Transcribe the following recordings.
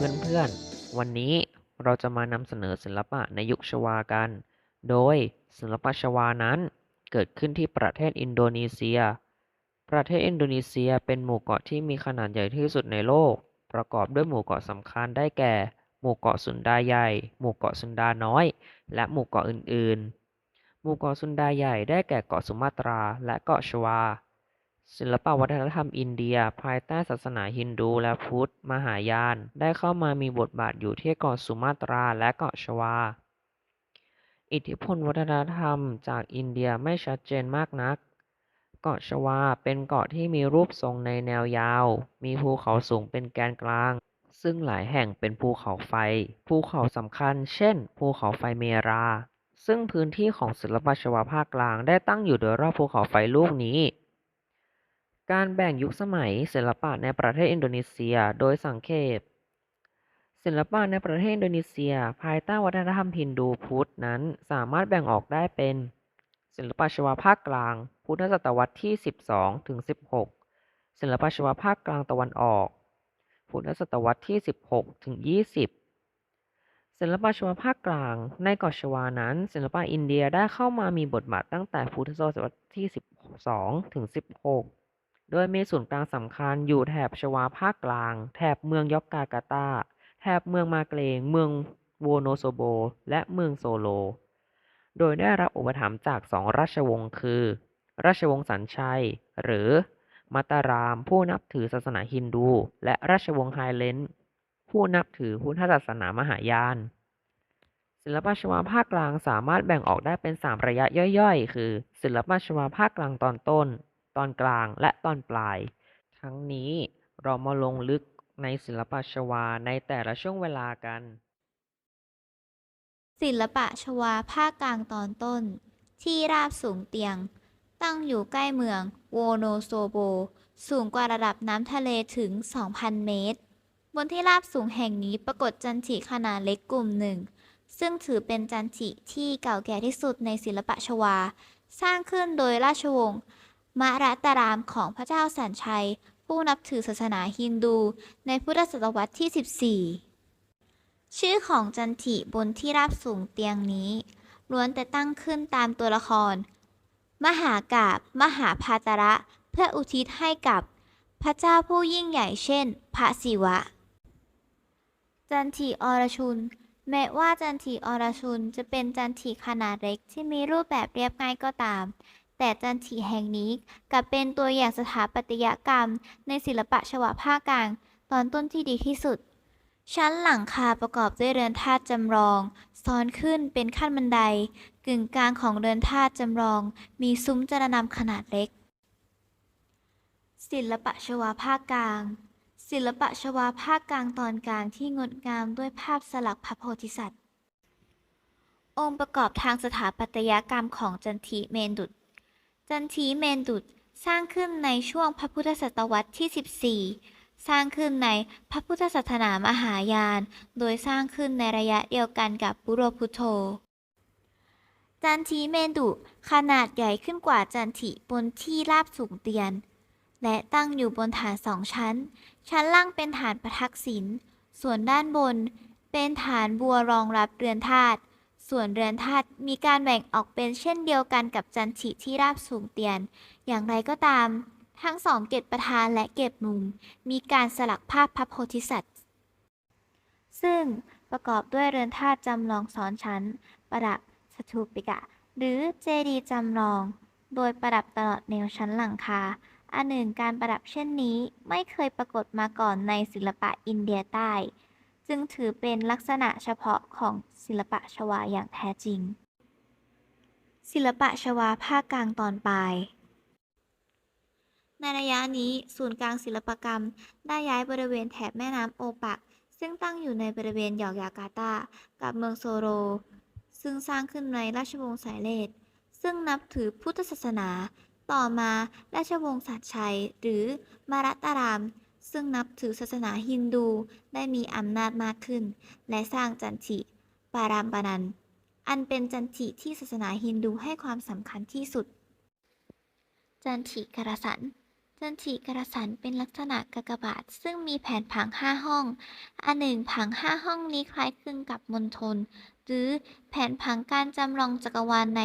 เพื่อนๆ วันนี้เราจะมานำเสนอศิลปะในยุคชวากัน โดยศิลปะชวานั้นเกิดขึ้นที่ประเทศอินโดนีเซีย ประเทศอินโดนีเซียเป็นหมู่เกาะที่มีขนาดใหญ่ที่สุดในโลก ประกอบด้วยหมู่เกาะสำคัญได้แก่ หมู่เกาะสุนดาใหญ่ หมู่เกาะสุนดาน้อย และหมู่เกาะอื่นๆ หมู่เกาะสุนดาใหญ่ได้แก่เกาะสุมาตราและเกาะชวา ศิลปวัฒนธรรมอินเดีย ภายใต้ศาสนาฮินดูและพุทธ มหายาน ได้เข้ามามีบทบาทอยู่ที่เกาะสุมาตราและเกาะชวา อิทธิพลวัฒนธรรมจากอินเดียไม่ชัดเจนมากนัก เกาะชวาเป็นเกาะที่มีรูปทรงในแนวยาว มีภูเขาสูงเป็นแกนกลาง ซึ่งหลายแห่งเป็นภูเขาไฟ ภูเขาสำคัญ เช่น ภูเขาไฟเมรา ซึ่งพื้นที่ของศิลปชวาภาคกลางได้ตั้งอยู่โดยรอบภูเขาไฟลูกนี้ การแบ่งยุคสมัยศิลปะในประเทศอินโดนีเซีย โดยสังเขปศิลปะในประเทศอินโดนีเซีย ภายใต้วัฒนธรรมฮินดูพุทธนั้นสามารถแบ่งออกได้เป็น ศิลปะชวาภาคกลาง พุทธศตวรรษที่ 12ถึง16 ศิลปะชวาภาคกลางตะวันออก พุทธศตวรรษที่ 16ถึง20 ศิลปะชวาภาคกลาง ในเกาะชวานั้น ศิลปะอินเดียได้เข้ามามีบทบาทตั้งแต่พุทธศตวรรษที่ 12ถึง16 โดยมีศูนย์กลางสำคัญอยู่แถบชวาภาคกลาง แถบเมืองยอกการ์ตา แถบเมืองมาเกลงเมืองโวโนโซโบ และเมืองโซโล โดยได้รับอุปถัมภ์จากสองราชวงศ์คือ ราชวงศ์สันชัย หรือมัตารามผู้นับถือศาสนาฮินดู และราชวงศ์ไฮเลนผู้นับถือพุทธศาสนามหายาน ศิลปชวาภาคกลางสามารถแบ่งออกได้เป็น 3 ระยะย่อยๆ คือ ศิลปชวาภาคกลางตอนต้น ตอนกลางและตอนปลาย ทั้งนี้เรามาลงลึกในศิลปะชวาในแต่ละช่วงเวลากัน ศิลปะชวาภาคกลางตอนต้น ที่ราบสูงเตียง ตั้งอยู่ใกล้เมืองโวโนโซโบ สูงกว่าระดับน้ำทะเลถึง 2,000 เมตร บนที่ราบสูงแห่งนี้ปรากฏจันทิขนาดเล็กกลุ่มหนึ่ง ซึ่งถือเป็นจันทิที่เก่าแก่ที่สุดในศิลปะชวา สร้างขึ้นโดยราชวงศ์ มะระตารามของพระเจ้าสันชัย ผู้นับถือศาสนาฮินดูในพุทธศตวรรษที่ 14 ชื่อของจันทิบนที่ราบสูงเตียงนี้ล้วนแต่ตั้งขึ้นตามตัวละคร มหากาบมหาพาตระ เพื่ออุทิศให้กับพระเจ้าผู้ยิ่งใหญ่เช่น พระศิวะ จันทิอรชุน แม้ว่าจันทิอรชุนจะเป็นจันทิขนาดเล็กที่มีรูปแบบเรียบง่ายก็ตาม แต่จันทิแห่งนี้กลับเป็นตัวอย่างสถาปัตยกรรม ในศิลปะชวาภาคกลาง ตอนต้นที่ดีที่สุด ชั้นหลังคาประกอบด้วยเรือนธาตุจำลอง ซ้อนขึ้นเป็นขั้นบันได กึ่งกลางของเรือนธาตุจำลอง มีซุ้มจรนำขนาดเล็ก ศิลปะชวาภาคกลาง ศิลปะชวาภาคกลางตอนกลางที่งดงามด้วยภาพสลักพระโพธิสัตว์องค์ประกอบทางสถาปัตยกรรมของจันทีเมนดุด จันทีเมนดุดสร้างขึ้นในช่วงพระพุทธศตวรรษที่ 14 สร้างขึ้นในพระพุทธศาสนามหายาน โดยสร้างขึ้นในระยะเดียวกันกับปุโรพุโธ จันทีเมนดุขนาดใหญ่ขึ้นกว่าจันทิบนที่ราบสูงเตียน และตั้งอยู่บนฐานสองชั้น ชั้นล่างเป็นฐานประทักษิณ ส่วนด้านบนเป็นฐานบัวรองรับเรือนธาตุ ส่วนเรือนธาตุมีการแบ่งออกเป็นเช่นเดียวกันกับจันทิที่ราบสูงเตียน อย่างไรก็ตาม ทั้งสองเกตประธานและเกตมุม มีการสลักภาพพระโพธิสัตว์ ซึ่งประกอบด้วยเรือนธาตุจำลองซ้อนชั้น ประดับสถูปิกะ หรือเจดีย์จำลอง โดยประดับตลอดแนวชั้นหลังคา อันหนึ่งการประดับเช่นนี้ไม่เคยปรากฏมาก่อนในศิลปะอินเดียใต้ จึงถือเป็นลักษณะเฉพาะของศิลปะชวาอย่างแท้จริง ศิลปะชวาภาคกลางตอนปลาย ในระยะนี้ศูนย์กลางศิลปกรรม ได้ย้ายบริเวณแถบแม่น้ำโอปัก ซึ่งตั้งอยู่ในบริเวณยอกยากาตา กับเมืองโซโร ซึ่งสร้างขึ้นในราชวงศ์สายเลดซึ่งนับถือพุทธศาสนา ต่อมาราชวงศ์สัตชัย หรือมารัตตาราม ซึ่งนับถือศาสนาฮินดูได้มีอำนาจมากขึ้น และสร้างจันทิปารามปานัน อันเป็นจันทิที่ศาสนาฮินดูให้ความสำคัญที่สุด จันทิกรสันจันทิกระสันเป็นลักษณะกากบาท ซึ่งมีแผนผังห้าห้อง อันหนึ่งผังห้าห้องนี้คล้ายคลึงกับมณฑลหรือแผนผังการจำลองจักรวาลใน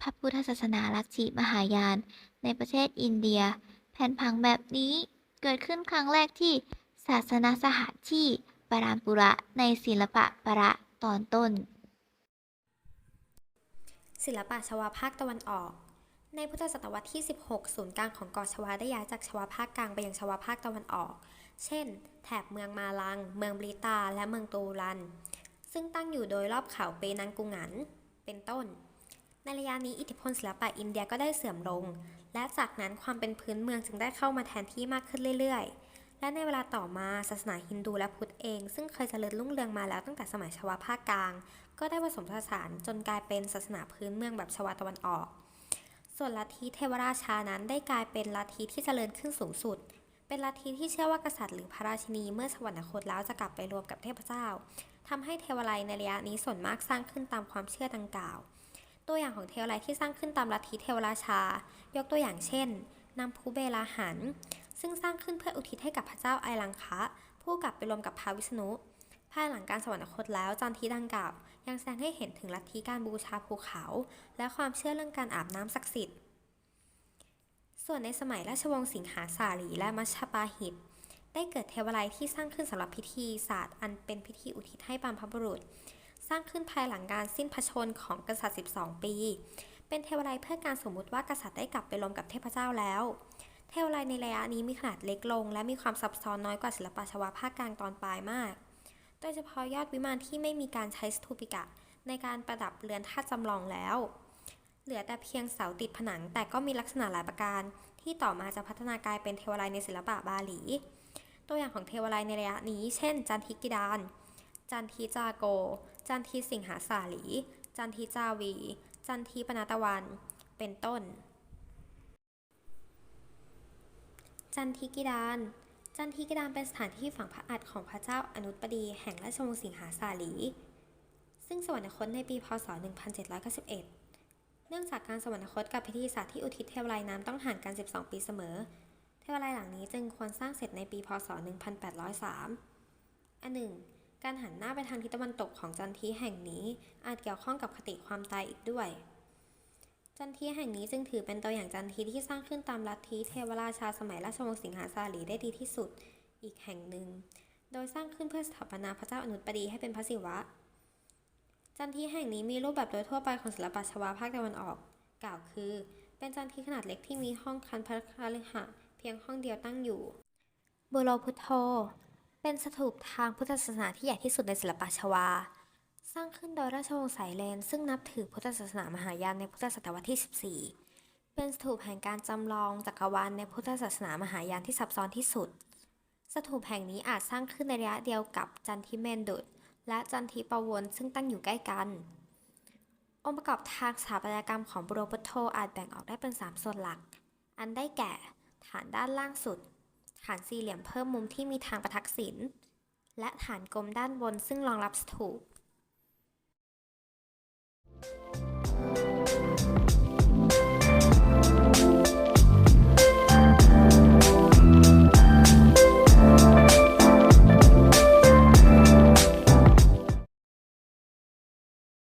พระพุทธศาสนาลัทธิมหายาน ในประเทศอินเดีย แผนผังแบบนี้ เกิดขึ้นครั้งแรกที่ศาสนสถานที่ปรามปุระในศิลปะประตอนต้น ศิลปะชวาภาคตะวันออก ในพุทธศตวรรษที่ 16 ศูนย์กลางของเกาะชวาได้ย้ายจากชวาภาคกลางไปยังชวาภาคตะวันออก เช่น แถบเมืองมาลัง เมืองบริตา และเมืองตูรัน ซึ่งตั้งอยู่โดยรอบเขาเปนังกุงัน เป็นต้น ในระยะนี้อิทธิพลศิลปะอินเดียก็ได้เสื่อมลง และจากนั้นความเป็นพื้นเมืองจึงได้เข้ามาแทนที่มากขึ้นเรื่อยๆ และในเวลาต่อมาศาสนาฮินดูและพุทธเอง ซึ่งเคยเจริญรุ่งเรืองมาแล้วตั้งแต่สมัยชวาภาคกลาง ก็ได้ผสมผสานจนกลายเป็นศาสนาพื้นเมืองแบบชวาตะวันออก ส่วนลัทธิเทวราชานั้นได้กลายเป็นลัทธิที่เจริญขึ้นสูงสุด เป็นลัทธิที่เชื่อว่ากษัตริย์หรือพระราชินีเมื่อสวรรคตแล้วจะกลับไปรวมกับเทพเจ้าทำให้เทวไลในระยะนี้ส่วนมากสร้างขึ้นตามความเชื่อดังกล่าว ตัวอย่างของเทวไลที่สร้างขึ้นตามลัทธิเทวราชา ยกตัวอย่างเช่นน้ำพุเบลาหัน ซึ่งสร้างขึ้นเพื่ออุทิศให้กับพระเจ้าไอลังคะ ผู้กลับไปรวมกับพระวิษณุ ภายหลังการสวรรคตแล้วจันทีดังกล่าว ยังแสดงให้เห็นถึงลัทธิการบูชาภูเขา และความเชื่อเรื่องการอาบน้ำศักดิ์สิทธิ์ ส่วนในสมัยราชวงศ์สิงหาสาลีและมัชฌปาหิต ได้เกิดเทวไลที่สร้างขึ้นสำหรับพิธีศาสตร์อันเป็นพิธีอุทิศให้บรรพบุรุษ สร้างขึ้นภายหลังการสิ้นพระชนของกษัตริย์ 12 ปี เป็นเทวไลยเพื่อการสมมุติว่ากษัตริย์ได้กลับไปรวมกับเทพเจ้าแล้ว เทวไลยในระยะนี้มีขนาดเล็กลง และมีความซับซ้อนน้อยกว่าศิลปะชวาภาคกลางตอนปลายมาก โดยเฉพาะยอดวิมานที่ไม่มีการใช้สถูปิกะ ในการประดับเรือนธาตุจำลองแล้ว เหลือแต่เพียงเสาติดผนัง แต่ก็มีลักษณะหลายประการ ที่ต่อมาจะพัฒนากลายเป็นเทวไลยในศิลปะบาหลี ตัวอย่างของเทวไลยในระยะนี้ เช่น จันทิกิดาน จันทิจาโก จันทิสิงหาสาลี จันทิจาวี จันทิปนาตะวัน เป็นต้น จันทิกิดาน จันทิกิดานเป็นสถานที่ฝังพระอัฐของพระเจ้าอนุตบดีแห่งราชวงศ์สิงหาสาลี ซึ่งสวรรคตในปีพศ 1791 เนื่องจากการสวรรคตกับพิธีศาสตร์ที่อุทิศเทวไลยน้ำต้องห่างกัน 12 ปีเสมอ เทวไลยหลังนี้จึงควรสร้างเสร็จในปีพศ 1803 อันหนึ่ง การหันหน้าไปทางทิศตะวันตกของจันทีแห่งนี้อาจเกี่ยวข้องกับคติความตายอีกด้วย จันทีแห่งนี้จึงถือเป็นตัวอย่างจันทีที่สร้างขึ้นตามลัทธิเทวราชาสมัยราชวงศ์สิงหาสาลีได้ดีที่สุดอีกแห่งหนึ่ง โดยสร้างขึ้นเพื่อสถาปนาพระเจ้าอนุตบดีให้เป็นพระศิวะ จันทีแห่งนี้มีรูปแบบโดยทั่วไปของศิลปะชวาภาคตะวันออก กล่าวคือ เป็นจันทีขนาดเล็กที่มีห้องคันพระคฤหะเพียงห้องเดียวตั้งอยู่บุโรพุทโธ เป็นสถูปทางพุทธศาสนาที่ใหญ่ที่สุดในศิลปะชวา สร้างขึ้นโดยราชวงศ์สายเลน ซึ่งนับถือพุทธศาสนามหายานในพุทธศตวรรษที่ 14 เป็นสถูปแห่งการจำลองจักรวาลในพุทธศาสนามหายานที่ซับซ้อนที่สุด สถูปแห่งนี้อาจสร้างขึ้นในระยะเดียวกับจันทิเมนดุดและจันทิปวนซึ่งตั้งอยู่ใกล้กัน องค์ประกอบทางสถาปัตยกรรมของบุโรพุทโธอาจแบ่งออกได้เป็น 3 ส่วนหลัก อันได้แก่ ฐานด้านล่างสุด ฐานสี่เหลี่ยมเพิ่มมุมที่มีทางประทักษิณ และฐานกลมด้านบนซึ่งรองรับสถูป